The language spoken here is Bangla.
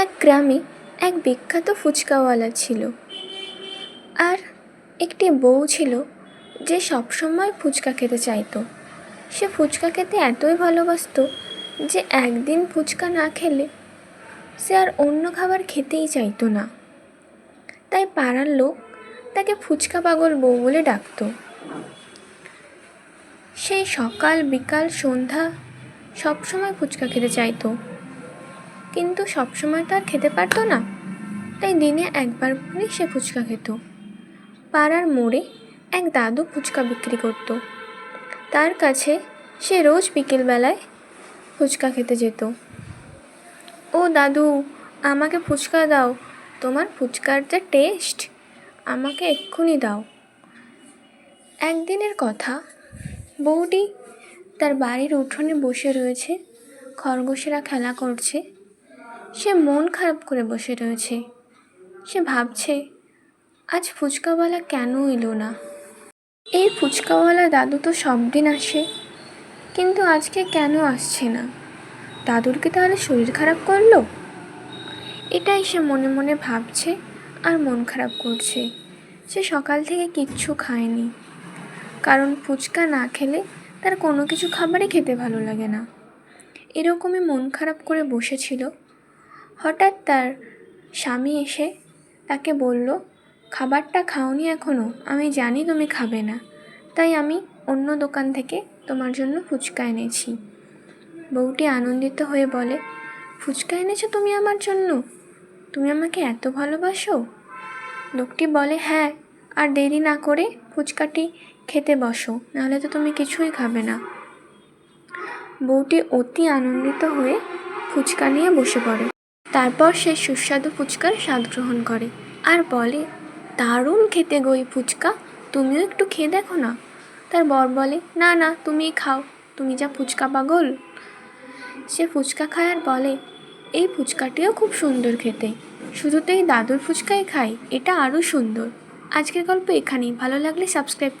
এক গ্রামে এক বিখ্যাত ফুচকাওয়ালা ছিল। আর একটি বউ ছিল যে সবসময় ফুচকা খেতে চাইতো। সে ফুচকা খেতে এতই ভালোবাসতো যে একদিন ফুচকা না খেলে সে আর অন্য খাবার খেতেই চাইতো না। তাই পাড়ার লোক তাকে ফুচকা পাগল বউ বলে ডাকতো। সেই সকাল বিকাল সন্ধ্যা সবসময় ফুচকা খেতে চাইতো। কিন্তু সবসময় তো আর খেতে পারতো না। তাই দিনে একবার করে সে ফুচকা খেত। পাড়ার মোড়ে এক দাদু ফুচকা বিক্রি করতো। তার কাছে সে রোজ বিকেলবেলায় ফুচকা খেতে যেত। ও দাদু, আমাকে ফুচকা দাও। তোমার ফুচকার যে টেস্ট, আমাকে এক্ষুনি দাও। একদিনের কথা বউটি তার বাড়ির উঠোনে বসে রয়েছে, খরগোশেরা খেলা করছে। সে মন খারাপ করে বসে রয়েছে। সে ভাবছে, আজ ফুচকাওয়ালা কেন এলো না? এই ফুচকাওয়ালা দাদু তো সব দিন আসে, কিন্তু আজকে কেন আসছে না? দাদুরকে তাহলে শরীর খারাপ করল? এটাই সে মনে মনে ভাবছে আর মন খারাপ করছে। সে সকাল থেকে কিচ্ছু খায়নি। কারণ ফুচকা না খেলে তার কোনো কিছু খাবারই খেতে ভালো লাগে না। এরকমই মন খারাপ করে বসেছিল হঠাৎ তার স্বামী এসে তাকে বলল, খাবারটা খাওনি এখনও আমি জানি তুমি খাবে না। তাই আমি অন্য দোকান থেকে তোমার জন্য ফুচকা এনেছি। বউটি আনন্দিত হয়ে বলে, ফুচকা এনেছো তুমি আমার জন্য? তুমি আমাকে এত ভালোবাসো? লোকটি বলে হ্যাঁ আর দেরি না করে ফুচকাটি খেতে বসো, নাহলে তো তুমি কিছুই খাবে না। বউটি অতি আনন্দিত হয়ে ফুচকা নিয়ে বসে পড়ে। তারপর সে সুস্বাদু ফুচকার স্বাদ গ্রহণ করে। আর বলে, দারুণ খেতে গই ফুচকা, তুমিও একটু খেয়ে দেখো না? তার বর বলে, না না, তুমিই খাও, তুমি যা ফুচকা পাগল। সে ফুচকা খায় আর বলে, এই ফুচকাটিও খুব সুন্দর খেতে, শুধু তো এই দাদুর ফুচকাই খাই, এটা আরও সুন্দর। আজকের গল্প এখানেই, ভালো লাগলে সাবস্ক্রাইব